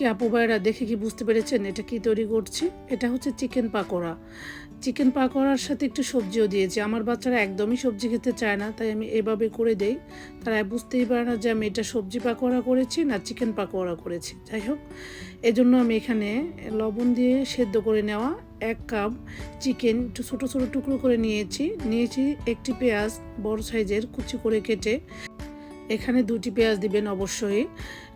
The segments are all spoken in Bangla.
কি আপু ভাইরা দেখে কি বুঝতে পেরেছেন এটা কি তৈরি করছি? এটা হচ্ছে চিকেন পাকোড়া। চিকেন পাকোড়ার সাথে একটু সবজিও দিয়েছি। আমার বাচ্চারা একদমই সবজি খেতে চায় না, তাই আমি এভাবে করে দেই। তারা বুঝতেই পারে না যে আমি এটা সবজি পাকোড়া করেছি না চিকেন পাকোড়া করেছি। যাই হোক, এজন্য আমি এখানে লবণ দিয়ে সেদ্ধ করে নেওয়া এক কাপ চিকেন একটু ছোটো ছোটো টুকরো করে নিয়েছি। নিয়েছি একটি পেঁয়াজ বড় সাইজের কুচি করে কেটে এখানে দুটি পেঁয়াজ দিবেন অবশ্যই,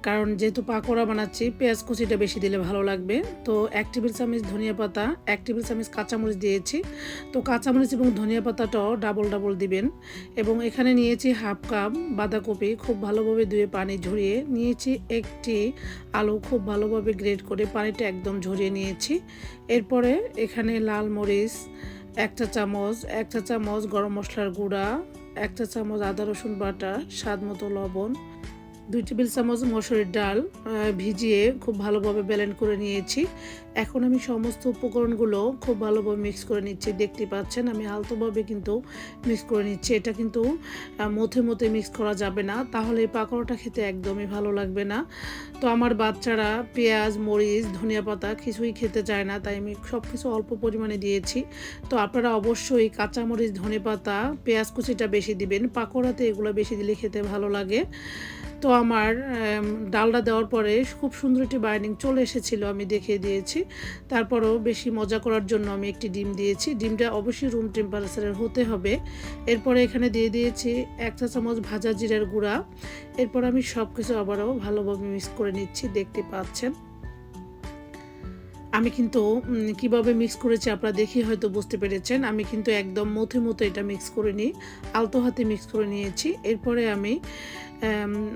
কারণ যেহেতু পাকোড়া বানাচ্ছি, পেঁয়াজ কুচিটা বেশি দিলে ভালো লাগবে। তো এক টেবিল চামচ ধনিয়া পাতা, এক টেবিল চামচ কাঁচামরিচ দিয়েছি। তো কাঁচামরিচ এবং ধনিয়া পাতাটাও ডাবল ডাবল দিবেন এবং এখানে নিয়েছি হাফ কাপ বাঁধাকপি খুব ভালোভাবে ধুয়ে পানি ঝরিয়ে নিয়েছি একটি আলু খুব ভালোভাবে গ্রেড করে পানিটা একদম ঝরিয়ে নিয়েছি। এরপরে এখানে লাল মরিচ, একটা চামচ একটা চামচ গরম মশলার গুঁড়া একটা চামচ আদা রসুন বাটা, স্বাদ মতো লবণ, দুই টেবিল চামচ মসুরির ডাল ভিজিয়ে খুব ভালোভাবে ব্যালেন্ড করে নিয়েছি। এখন আমি সমস্ত উপকরণগুলো খুব ভালোভাবে মিক্স করে নিচ্ছি। দেখতে পাচ্ছেন, আমি আলতোভাবে কিন্তু মিক্স করে নিচ্ছি। এটা কিন্তু মথে মথে মিক্স করা যাবে না। তাহলে পাকোড়াটা খেতে একদমই ভালো লাগবে না। তো আমার বাচ্চারা পেঁয়াজ, মরিচ, ধনিয়া পাতা কিছুই খেতে চায় না, তাই আমি সব কিছু অল্প পরিমাণে দিয়েছি। তো আপনারা অবশ্যই কাঁচামরিচ, ধনে পাতা, পেঁয়াজ কুচিটা বেশি দিবেন। পাকোড়াতে এগুলো বেশি দিলে খেতে ভালো লাগে। তো আমার ডালটা দেওয়ার পরে খুব সুন্দর একটি বাইন্ডিং চলে এসেছিল, আমি দেখিয়ে দিয়েছি। তারপরও বেশি মজা করার জন্য আমি একটি ডিম দিয়েছি। ডিমটা অবশ্যই রুম টেম্পারেচারের হতে হবে। এরপরে এখানে দিয়ে দিয়েছি এক চা চামচ ভাজা জিরার গুঁড়া। এরপর আমি সব কিছু আবারও ভালোভাবে মিক্স করে নিচ্ছি, দেখতে পাচ্ছেন। আমি কিন্তু কীভাবে মিক্স করেছি আপনারা দেখি হয়তো বুঝতে পেরেছেন। আমি কিন্তু একদম মথে মতো এটা মিক্স করে নিই। আলতো হাতে মিক্স করে নিয়েছি। এরপরে আমি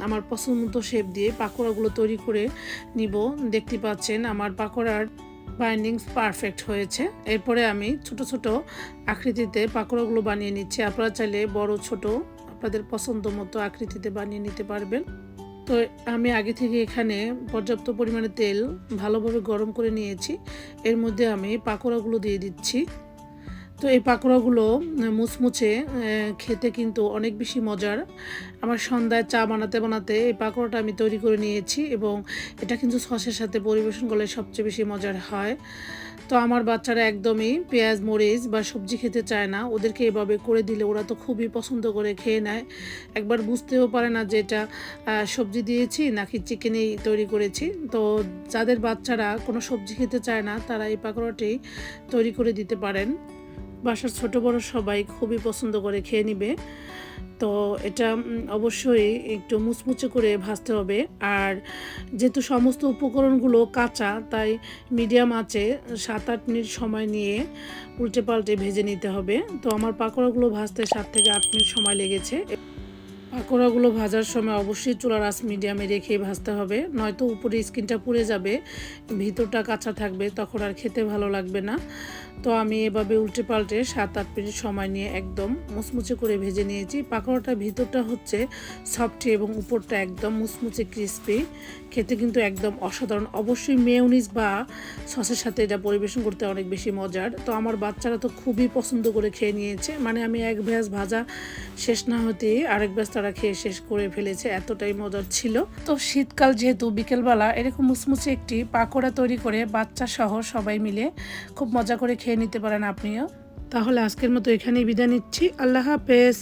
আমার পছন্দ মতো শেপ দিয়ে পাকোড়াগুলো তৈরি করে নিব। দেখতে পাচ্ছেন আমার পাকোড়ার বাইন্ডিংস পারফেক্ট হয়েছে। এরপরে আমি ছোট ছোট আকৃতিতে পাকোড়াগুলো বানিয়ে নিচ্ছি। আপনারা চাইলে বড়, ছোট, আপনাদের পছন্দ মতো আকৃতিতে বানিয়ে নিতে পারবেন। তো আমি আগে থেকে এখানে পর্যাপ্ত পরিমাণে তেল ভালোভাবে গরম করে নিয়েছি। এর মধ্যে আমি পাকোড়াগুলো দিয়ে দিচ্ছি। তো এই পাকোড়াগুলো মুচমুচে খেতে কিন্তু অনেক বেশি মজার। আমার সন্ধ্যায় চা বানাতে বানাতে এই পাকোড়াটা আমি তৈরি করে নিয়েছি এবং এটা কিন্তু সসের সাথে পরিবেশন করলে সবচেয়ে বেশি মজার হয়। তো আমার বাচ্চারা একদমই পেঁয়াজ, মরিচ বা সবজি খেতে চায় না। ওদেরকে এভাবে করে দিলে ওরা তো খুবই পছন্দ করে খেয়ে নেয়। একবার বুঝতেও পারে না যে এটা সবজি দিয়েছি নাকি চিকেনেই তৈরি করেছি। তো যাদের বাচ্চারা কোনো সবজি খেতে চায় না, তারা এই পাকোড়াটি তৈরি করে দিতে পারেন। বাসার ছোট বড় সবাই খুবই পছন্দ করে খেয়ে নিবে। তো এটা অবশ্যই একটু মুচমুচে করে ভাজতে হবে। আর যেহেতু সমস্ত উপকরণগুলো কাঁচা, তাই মিডিয়াম আছে সাত আট মিনিট সময় নিয়ে উল্টে পাল্টে ভেজে নিতে হবে। তো আমার পাকোড়াগুলো ভাজতে সাত থেকে আট মিনিট সময় লেগেছে। পাকোড়াগুলো ভাজার সময় অবশ্যই চুলার আঁচ মিডিয়ামে রেখে ভাজতে হবে, নয়তো উপরে স্কিনটা পুড়ে যাবে, ভিতরটা কাঁচা থাকবে, তখন আর খেতে ভালো লাগবে না। তো আমি এভাবে উল্টে পাল্টে সাত আট মিনিট সময় নিয়ে একদম মুচমুচে করে ভেজে নিয়েছি। পাকোড়াটার ভিতরটা হচ্ছে সফটি এবং উপরটা একদম মুচমুচে ক্রিস্পি খেতে কিন্তু একদম অসাধারণ। অবশ্যই মেয়নিজ বা সসের সাথে এটা পরিবেশন করতে অনেক বেশি মজার। তো আমার বাচ্চারা তো খুবই পছন্দ করে খেয়ে নিয়েছে। মানে আমি এক ভ্যাস ভাজা শেষ না হতেই আরেক ব্যাস তারা খেয়ে শেষ করে ফেলেছে, এতটাই মজার ছিল। তো শীতকাল যেহেতু বিকেলবেলা, এরকম মুচমুচে একটি পাকোড়া তৈরি করে বাচ্চা সহ সবাই মিলে খুব মজা করে খেয়ে নিতে পারেন আপনিও। তাহলে আজকের মতো এখানেই বিদায় নিচ্ছি। আল্লাহ হাফেজ।